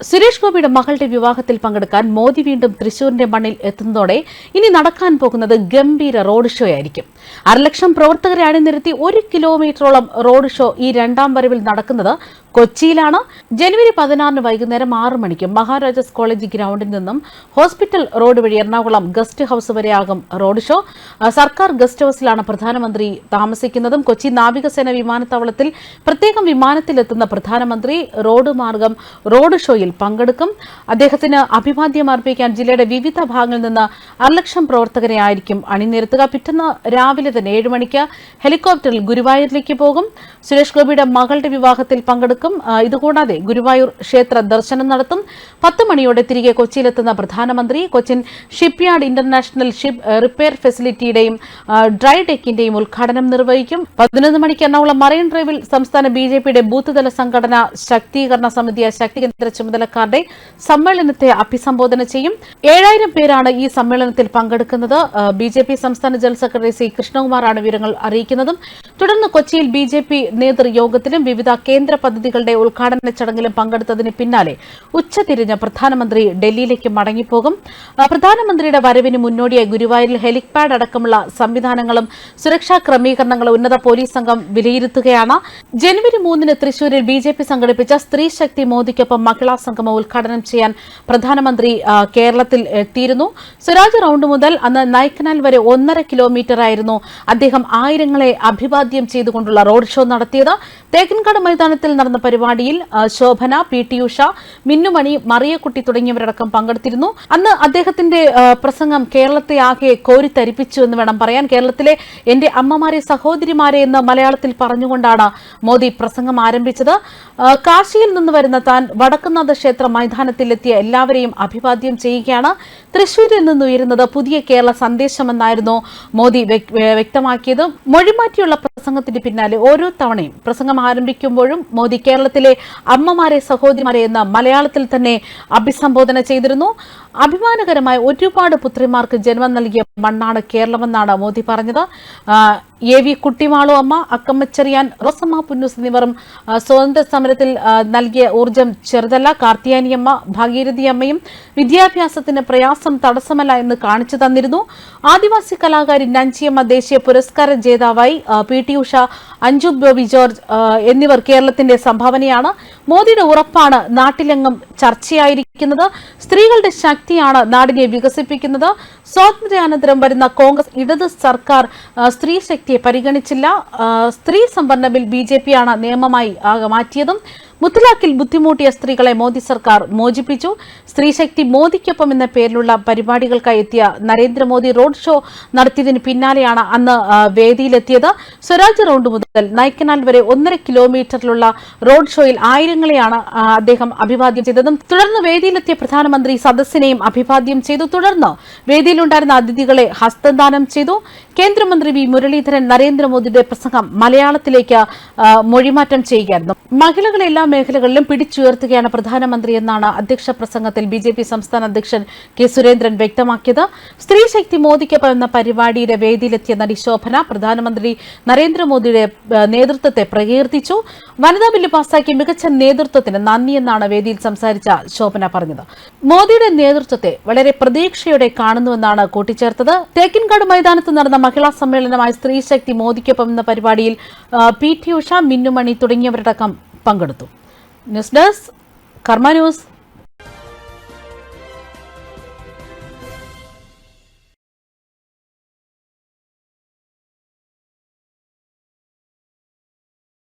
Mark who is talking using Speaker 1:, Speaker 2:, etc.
Speaker 1: സുരേഷ് ഗോപിയുടെ മകളുടെ വിവാഹത്തിൽ പങ്കെടുക്കാൻ മോദി വീണ്ടും തൃശൂരിന്റെ മണ്ണിൽ എത്തുന്നതോടെ ഇനി നടക്കാൻ പോകുന്നത് ഗംഭീര റോഡ് ഷോ ആയിരിക്കും. അരലക്ഷം പ്രവർത്തകരെ അണിനിരത്തി ഒരു കിലോമീറ്ററോളം റോഡ് ഷോ ഈ രണ്ടാം വരവിൽ നടക്കുന്നത് കൊച്ചിയിലാണ്. ജനുവരി പതിനാറിന് വൈകുന്നേരം ആറ് മണിക്ക് മഹാരാജാസ് കോളേജ് ഗ്രൗണ്ടിൽ നിന്നും ഹോസ്പിറ്റൽ റോഡ് വഴി എറണാകുളം ഗസ്റ്റ് ഹൌസ് വരെയാകും റോഡ് ഷോ. സർക്കാർ ഗസ്റ്റ് ഹൌസിലാണ് പ്രധാനമന്ത്രി താമസിക്കുന്നതും. കൊച്ചി നാവികസേന വിമാനത്താവളത്തിൽ പ്രത്യേകം വിമാനത്തിലെത്തുന്ന പ്രധാനമന്ത്രി റോഡ് മാർഗം റോഡ് ഷോയിൽ പങ്കെടുക്കും. അദ്ദേഹത്തിന് അഭിവാദ്യം അർപ്പിക്കാൻ ജില്ലയുടെ വിവിധ ഭാഗങ്ങളിൽ നിന്ന് അരലക്ഷം പ്രവർത്തകരെ ആയിരിക്കും അണിനിരത്തുക. പിറ്റേന്ന് രാവിലെ തന്നെ ഏഴ് മണിക്ക് ഹെലികോപ്റ്ററിൽ ഗുരുവായൂരിലേക്ക് പോകും. സുരേഷ് ഗോപിയുടെ മകളുടെ വിവാഹത്തിൽ പങ്കെടുക്കും. ആ, ഇതുകൂടാതെ ഗുരുവായൂർ ക്ഷേത്ര ദർശനം നടത്തും. പത്ത് മണിയോടെ തിരികെ കൊച്ചിയിലെത്തുന്ന പ്രധാനമന്ത്രി Cochin shipyard international ship repair ഫെസിലിറ്റിയുടെയും dry ഡെക്കിന്റെയും ഉദ്ഘാടനം നിർവഹിക്കും. പതിനൊന്ന് മണിക്ക് എറണാകുളം മറൈൻ ഡ്രൈവിൽ സംസ്ഥാന ബി ജെ പിയുടെ ബൂത്ത് തല സംഘടന ശാക്തീകരണ സമിതി ശക്തി കേന്ദ്ര ചുമതലക്കാരുടെ സമ്മേളനത്തെ അഭിസംബോധന ചെയ്യും. ഏഴായിരം പേരാണ് ഈ സമ്മേളനത്തിൽ പങ്കെടുക്കുന്നത്. ബി ജെ പി സംസ്ഥാന ജനറൽ സെക്രട്ടറി സി കൃഷ്ണകുമാറാണ് വിവരങ്ങൾ അറിയിക്കുന്നതും. തുടർന്ന് കൊച്ചിയിൽ ബി ജെ പി നേതൃയോഗത്തിലും വിവിധ കേന്ദ്ര പദ്ധതികളുടെ ഉദ്ഘാടന ചടങ്ങിലും പങ്കെടുത്തതിന് പിന്നാലെ ഉച്ചതിരിഞ്ഞ് പ്രധാനമന്ത്രി ഡൽഹിയിലേക്ക് മടങ്ങിപ്പോകും. പ്രധാനമന്ത്രിയുടെ വരവിന് മുന്നോടിയായി ഗുരുവായൂരിൽ ഹെലിപാഡ് അടക്കമുള്ള സംവിധാനങ്ങളും സുരക്ഷാ ക്രമീകരണങ്ങളും ഉന്നത പോലീസ് സംഘം വിലയിരുത്തുകയാണ്. ജനുവരി മൂന്നിന് തൃശൂരിൽ ബി ജെ പി സംഘടിപ്പിച്ച സ്ത്രീ ശക്തി മോദിക്കൊപ്പം മഹിളാ സംഗമം ഉദ്ഘാടനം ചെയ്യാൻ പ്രധാനമന്ത്രി കേരളത്തിൽ എത്തിയിരുന്നു. സ്വരാജ് റൌണ്ട് മുതൽ അന്ന് നയക്കനാൽ വരെ ഒന്നര കിലോമീറ്റർ ആയിരുന്നു അദ്ദേഹം ആയിരങ്ങളെ അഭിവാദ്യം ചെയ്തുകൊണ്ടുള്ള റോഡ് ഷോ നടത്തിയത്. തേക്കിൻകാട് മൈതാനത്തിൽ നടന്ന പരിപാടിയിൽ ആ, ശോഭന പി. ടി ഉഷ മിന്നുമണി മറിയക്കുട്ടി തുടങ്ങിയവരടക്കം പങ്കെടുത്തിരുന്നു. അന്ന് അദ്ദേഹത്തിന്റെ പ്രസംഗം കേരളത്തെ ആകെ കോരിത്തരിപ്പിച്ചു എന്ന് വേണം പറയാൻ. കേരളത്തിലെ എന്റെ അമ്മമാരെ സഹോദരിമാരെ എന്ന് മലയാളത്തിൽ പറഞ്ഞുകൊണ്ടാണ് മോദി പ്രസംഗം ആരംഭിച്ചത്. കാശിയിൽ നിന്ന് വരുന്ന താൻ വടക്കുന്നാഥ ക്ഷേത്ര മൈതാനത്തിലെത്തിയ എല്ലാവരെയും അഭിവാദ്യം ചെയ്യുകയാണ്. തൃശൂരിൽ നിന്ന് ഉയരുന്നത് പുതിയ കേരള സന്ദേശമെന്നായിരുന്നു മോദി വ്യക്- വ്യക്തമാക്കിയത്. മൊഴിമാറ്റിയുള്ള പ്രസംഗത്തിന് പിന്നാലെ ഓരോ തവണയും പ്രസംഗം ആരംഭിക്കുമ്പോഴും മോദി കേരളത്തിലെ അമ്മമാരെ സഹോദരിമാരെ എന്ന മലയാളത്തിൽ തന്നെ അഭിസംബോധന ചെയ്തിരുന്നു. അഭിമാനകരമായ ഒരുപാട് പുത്രിമാർക്ക് ജന്മം നൽകിയ മണ്ണാണ് കേരളമെന്നാണ് മോദി പറഞ്ഞത്. എ വി കുട്ടിമാളു അമ്മ അക്കമ്മച്ചെറിയാൻ റോസമ്മ പുന്നൂസ് എന്നിവരും സ്വാതന്ത്ര്യ സമരത്തിൽ നൽകിയ ഊർജം ചെറുതല്ല. കാർത്തിയാനിയമ്മ ഭാഗീരഥി അമ്മയും വിദ്യാഭ്യാസത്തിന് പ്രയാസം തടസ്സമല്ല എന്ന് കാണിച്ചു തന്നിരുന്നു. ആദിവാസി കലാകാരി നഞ്ചിയമ്മ ദേശീയ പുരസ്കാര ജേതാവായി പി ടി ഉഷ അഞ്ജു ബോബി ജോർജ് എന്നിവർ കേരളത്തിന്റെ സംഭാവനയാണ്. മോദിയുടെ ഉറപ്പാണ് നാട്ടിലെങ്ങും ചർച്ചയായിരിക്കുന്നത്. സ്ത്രീകളുടെ ശക്തിയാണ് നാടിനെ വികസിപ്പിക്കുന്നത്. സ്വാതന്ത്ര്യാനന്തരം വരുന്ന കോൺഗ്രസ് ഇടത് സർക്കാർ സ്ത്രീ ശക്തിയെ പരിഗണിച്ചില്ല. സ്ത്രീ സംവരണ ബിൽ ബി ജെ പിയാണ് നിയമമായി മാറ്റിയതും. മുത്തലാഖിൽ ബുദ്ധിമുട്ടിയ സ്ത്രീകളെ മോദി സർക്കാർ മോചിപ്പിച്ചു. സ്ത്രീശക്തി മോദിക്കൊപ്പം എന്ന പേരിലുള്ള പരിപാടികൾക്കായി എത്തിയ നരേന്ദ്രമോദി റോഡ് ഷോ നടത്തിയതിന് പിന്നാലെയാണ് അന്ന് വേദിയിലെത്തിയത്. സ്വരാജ് റൗണ്ട് മുതൽ നൈക്കനാൽ വരെ ഒന്നര കിലോമീറ്ററിലുള്ള റോഡ് ഷോയിൽ ആയിരങ്ങളെയാണ് അദ്ദേഹം അഭിവാദ്യം ചെയ്തതും തുടർന്ന് വേദിയിലെത്തിയ പ്രധാനമന്ത്രി സദസ്സിനെയും അഭിവാദ്യം ചെയ്തു. തുടർന്ന് വേദിയിലുണ്ടായിരുന്ന അതിഥികളെ ഹസ്തദാനം ചെയ്തു. കേന്ദ്രമന്ത്രി വി മുരളീധരൻ നരേന്ദ്രമോദിയുടെ പ്രസംഗം മലയാളത്തിലേക്ക് മൊഴിമാറ്റം ചെയ്യുകയായിരുന്നു. മഹിളകളെ എല്ലാ മേഖലകളിലും പിടിച്ചുയർത്തുകയാണ് പ്രധാനമന്ത്രി എന്നാണ് അധ്യക്ഷ പ്രസംഗത്തിൽ ബി ജെ പി സംസ്ഥാന അധ്യക്ഷൻ കെ സുരേന്ദ്രൻ വ്യക്തമാക്കിയത്. സ്ത്രീശക്തി മോദിക്കൊപ്പം എന്ന പരിപാടിയുടെ വേദിയിലെത്തിയ നടി ശോഭന പ്രധാനമന്ത്രി നരേന്ദ്രമോദിയുടെ നേതൃത്വത്തെ പ്രകീർത്തിച്ചു. വനിതാ ബില്ല് പാസാക്കിയ മികച്ച നേതൃത്വത്തിന് നന്ദി എന്നാണ് വേദിയിൽ സംസാരിച്ച ശോഭന പറഞ്ഞത്. മോദിയുടെ നേതൃത്വത്തെ വളരെ പ്രതീക്ഷയോടെ കാണുന്നുവെന്നാണ് കൂട്ടിച്ചേർത്തത്. തേക്കിൻകാട് മൈതാനത്ത് നടന്ന മഹിളാ സമ്മേളനമായ സ്ത്രീ ശക്തി മോദിക്കൊപ്പം എന്ന പരിപാടിയിൽ പി ടി ഉഷ മിന്നുമണി തുടങ്ങിയവരടക്കം പങ്കെടുത്തു. News desk Karma news.